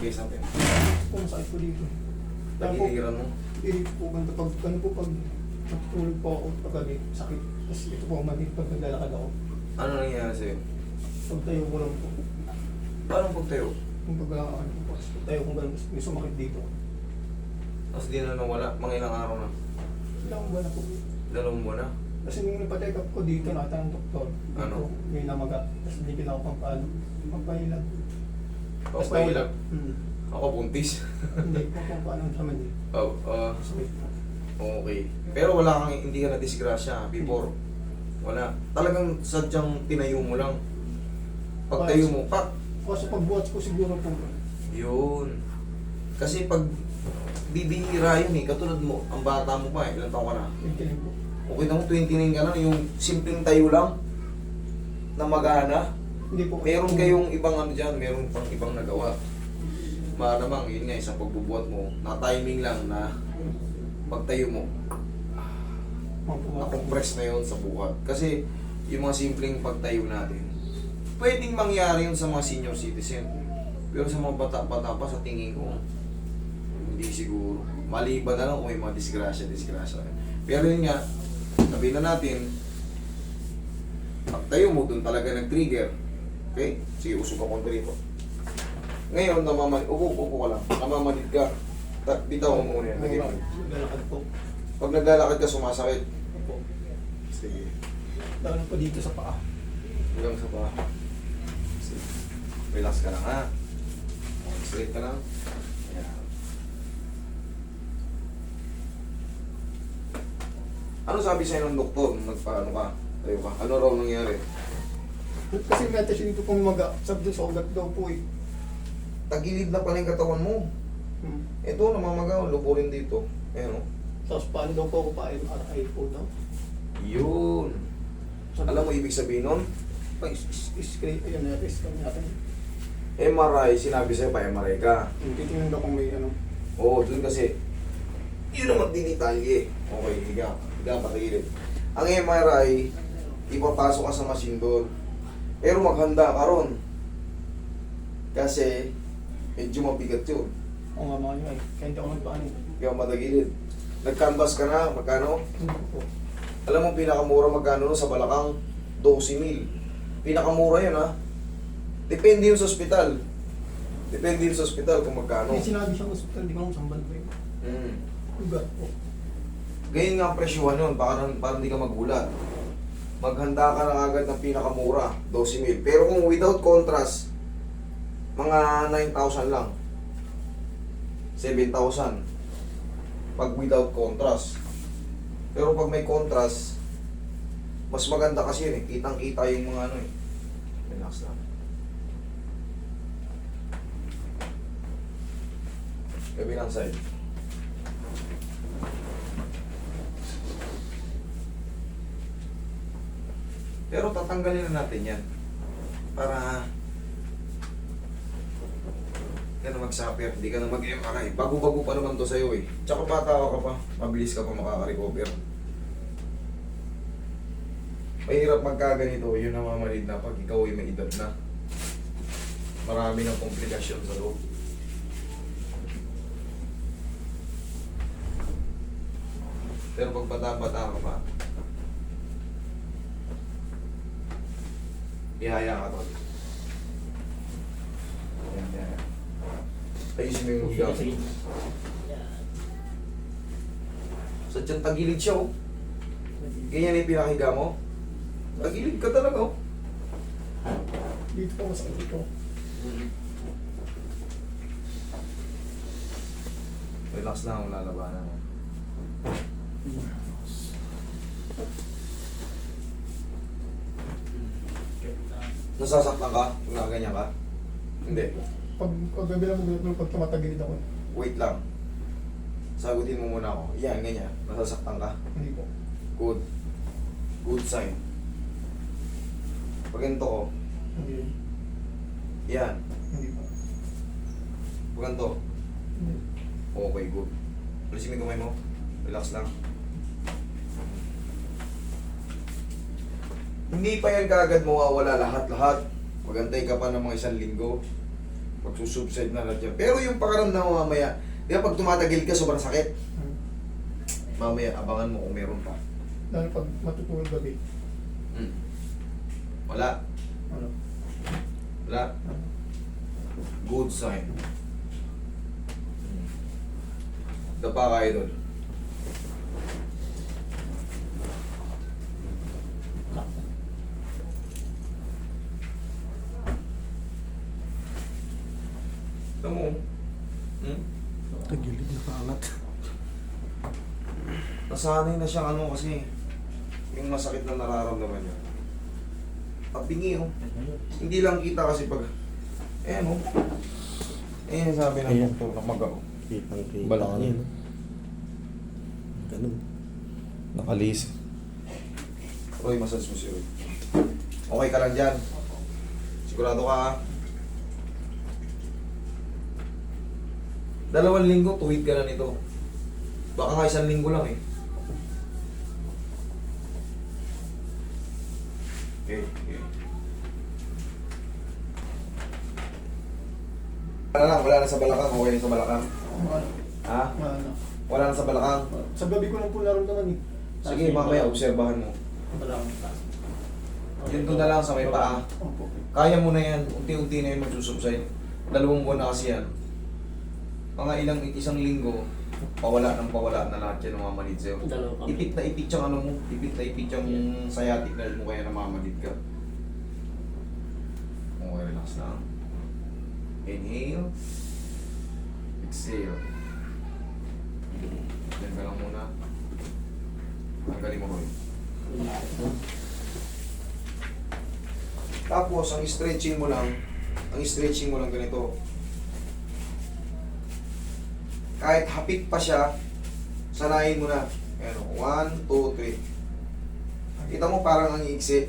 case natin. Kung sakit ko dito. Kaya po, Nagiliran mo. dito po, ganito pag, ano po pag natutulog po ako pagkagi, sakit. Tapos ito po, mali pag naglalakad ako. Ano nangyayari sa'yo? Pag tayo ko lang po. Paano pagtayo? Kung pag ano po, tapos pag tayo ko ganun, may sumakit dito. Tapos di na nawala. Mga ilang araw na. Ilang buwan na po. Dalawang buwan na. Kasi nung nagpa-check up ko dito, nakita ng doktor. Ano? may namaga. Tapos hindi ko na Pampahilag? nawala. Hmm. Ako buntis. hindi ko pampaano naman eh. oh, ah, po. okay. Pero wala kang, hindi ka na disgrasya before. Wala. Talagang sadyang tinayo mo lang. Pagtayo mo, pak! Kasi pagbuhat ko siguro po, Yun. Kasi pag bibihira yun eh, katulad mo, ang bata mo pa eh, ilang taon ka na? hindi po. Okay na mo, 29 ka na, yung simpleng tayo lang, na magana. Hindi po. Meron kayong ibang ano dyan, meron pang ibang nagawa. Malamang, yun nga, isang pagbubuhat mo, na timing lang na pagtayo mo, na-compress na yun sa buhat. Kasi, yung mga simpleng pagtayo natin, pwedeng mangyari yun sa mga senior citizen. Pero sa mga bata-bata pa, sa tingin ko, hindi siguro. Maliban na lang kung may mga disgrasya, disgrasya. Pero yun nga, sabihin na natin, pagtayo mo, doon talaga nag-trigger. Okay? Sige, usog ako rito. Ngayon, namamanid, upo, upo ka lang. Namamanid ka. Ta- Bitaw mo muna yan. Lagay mo. Lalakad po. Pag naglalakad ka, sumasakit. Opo. Sige. Lalo po dito sa paa. Hanggang sa pa. Sige. Relax ka lang, ha? Straight ka lang. Ayan. Ano sabi sa'yo ng doktor nung nagpaano ka? Tayo ka. Ano raw nangyari? Kasi may atas dito pong maga. Sabi doon sa ugat daw po eh. Tagilid na pala yung katawan mo. Hmm. Ito, namamaga. Lubo rin dito. Ayan, oh. Tapos paano daw po ako pa MRI po daw. Yun. Alam mo ibig sabihin nun? Pa scrape yun na scan natin. MRI, sinabi sa'yo pa MRI ka. Yung titingnan daw kung may ano. Oo, dun kasi, yun ang magdinitalye. Okay, higa. Higa, patagilid. Ang MRI, ipapasok ka sa machine doon. Pero maghanda ka ron. Kasi, medyo mabigat yun. Oo nga mga yun eh. Kaya hindi ako nagpaano. Kaya matagilid. Nag-canvas ka na, magkano? Hindi. Alam mo, pinakamura magkano nun sa Balakang? 12 mil. Pinakamura yun ha. Depende yun sa ospital. Depende yun sa ospital kung magkano. May sinabi siyang hospital, di ko alam saan ba yun. Mm. Ugat po. Ganyan nga ang presyuhan yun, para, para hindi ka magulat. Maghanda ka na agad ng pinakamura, 12 mil. Pero kung without contrast, mga 9,000 lang. 7,000. Pag without contrast. Pero pag may contrast, mas maganda kasi yun eh. Kitang-kita yung mga ano eh. Relax lang. Kabilang side. Pero tatanggalin na natin yan. Para ka na mag-suffer, hindi ka na mag-MRI. Bago-bago pa naman to sa'yo eh. Tsaka bata ka pa, mabilis ka pa makaka-recover. Mahirap magkaganito, yun ang mamalid na pag ikaw ay may edad na. Marami ng komplikasyon sa loob. Pero pag bata-bata ka pa, Ihaya ka tol. Yan, yan. Ayusin mo yung ugat. Sa tiyan tagilid siya oh. Ganyan yung pinakiga mo. Tagilid ka talaga oh. Dito po masakit dito. Relax na ang lalabanan mo. Nasasaktan ka? Kung nakaganyan ka? Hindi. Pag pagbibilang mo dito, pag tumatagilid ako, Wait lang. Sagutin mo muna ako. Yan, ganyan. Nasasaktan ka? hindi po. Good. Good sign. Pag ganito ko, Hindi. yan. Hindi po. Pag ganito, Hindi. okay, good. Alisin mo yung kamay mo. Relax lang. Hindi pa yan kaagad mawawala lahat-lahat. Magantay ka pa ng mga isang linggo. Magsusubside na lahat yan. Pero yung pakaramdam mo mamaya, di ba pag tumatagil ka, sobrang sakit. Hmm. Mamaya, abangan mo kung meron pa. Lalo pag matutulog gabi. Hmm. Wala. Ano? Wala. Good sign. Dapa ka, idol. Ito mo. Hmm? Tagilid na kaangat. Nasanay na siyang ano kasi yung masakit na nararamdaman niya. Pabingi oh. Hindi lang kita kasi pag eh ano. Eh sabi ng Ayan. doktor na magaw. Kitang kita. Balakang. Yan. Ganun. Nakalis. Roy, massage mo si Roy. Okay ka lang dyan. Sigurado ka ha? Dalawang linggo, tuwid ka na nito. Baka nga isang linggo lang eh. Okay, okay. Wala lang, wala na sa balakang. Okay na sa balakang. Ano? Ha? Ano? Wala na sa balakang. Sa gabi ko lang po naramdaman eh. Sige, mamaya obserbahan mo. Wala akong taas. Yun doon na lang sa may paa. Opo. Kaya mo na yan. Unti-unti na yan magsusubside. Dalawang buwan na kasi yan. Mga ilang isang linggo, pawala ng pawala na lahat yan namamanid sa'yo. Dalawa kami. Ipit na ipit yung ano mo. Ipit na ipit yung sciatic nerve mo kaya namamanid ka. Okay, relax lang. Inhale. Exhale. Yan ka lang muna. Tanggalin mo ko yun. Tapos, ang stretching mo lang, ang stretching mo lang ganito. Kahit hapit pa siya, sanayin mo na. Ayan o, 1, 2, 3. Kita mo parang ang iksi.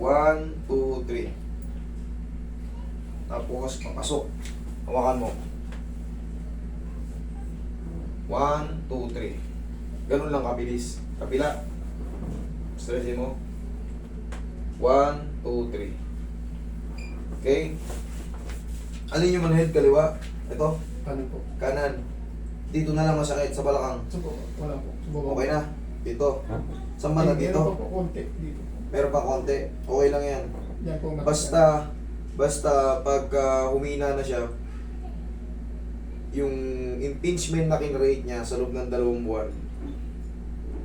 1, 2, 3. Tapos, papasok. Hawakan mo. 1, 2, 3. Ganun lang kabilis. Kabila. Stretching mo. 1, 2, 3. Okay? Alin yung manhead kaliwa? Ito, Kanan po. kanan. Dito na lang masakit sa balakang. Subo. Wala po. Subo. Okay na. Dito. Sa mata Meron dito. pa po konti dito. Meron pa konti. Okay lang yan. Yan po. Basta, basta pag ah, humina na siya, yung impingement na kinrate niya sa loob ng dalawang buwan,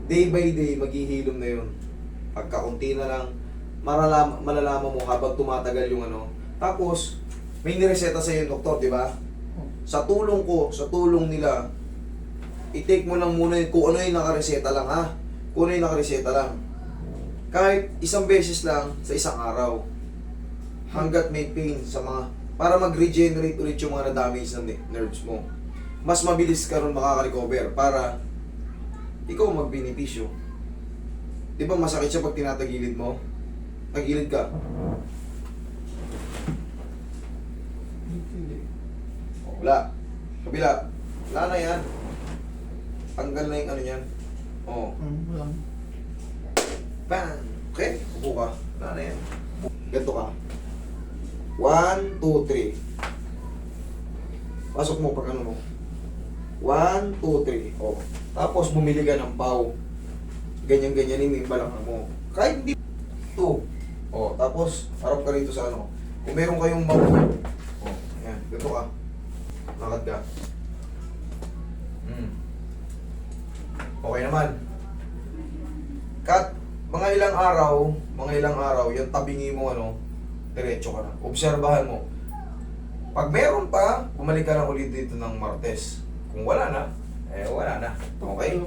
day by day, maghihilom na yun. Pagkakunti na lang, malalam, malalaman mo habang tumatagal yung ano. Tapos, may nireseta sa yung doktor, di ba? Sa tulong ko, sa tulong nila, i-take mo lang muna yun kung ano yung nakareseta lang ha. Kung ano yung nakareseta lang. Kahit isang beses lang sa isang araw. Hanggat may pain sa mga... Para mag-regenerate ulit yung mga na-damage ng ne- nerves mo. Mas mabilis ka ron makaka-recover para ikaw magbenepisyo. Di ba masakit siya pag tinatagilid mo? Tagilid ka. Wala. Kabila. Wala na yan. Tanggal na yung ano yan. Oo. Um, wala. Bang! Okay? Upo ka. Wala na yan. Ganito ka. One, two, three. Pasok mo pag ano mo. One, two, three. O. Tapos bumili ka ng pau. Ganyan-ganyanin mo yung balakang mo. Kahit hindi. Two. O. Tapos, harap ka rito sa ano. Kung meron kayong mau. O. Yan. Ganito ka. Lakad ka. Hmm. Okay naman. Kat, mga ilang araw, mga ilang araw, yung tabingi mo ano, diretso ka na. Obserbahan mo. Pag meron pa, bumalik ka na ulit dito ng Martes. Kung wala na, eh wala na. Okay?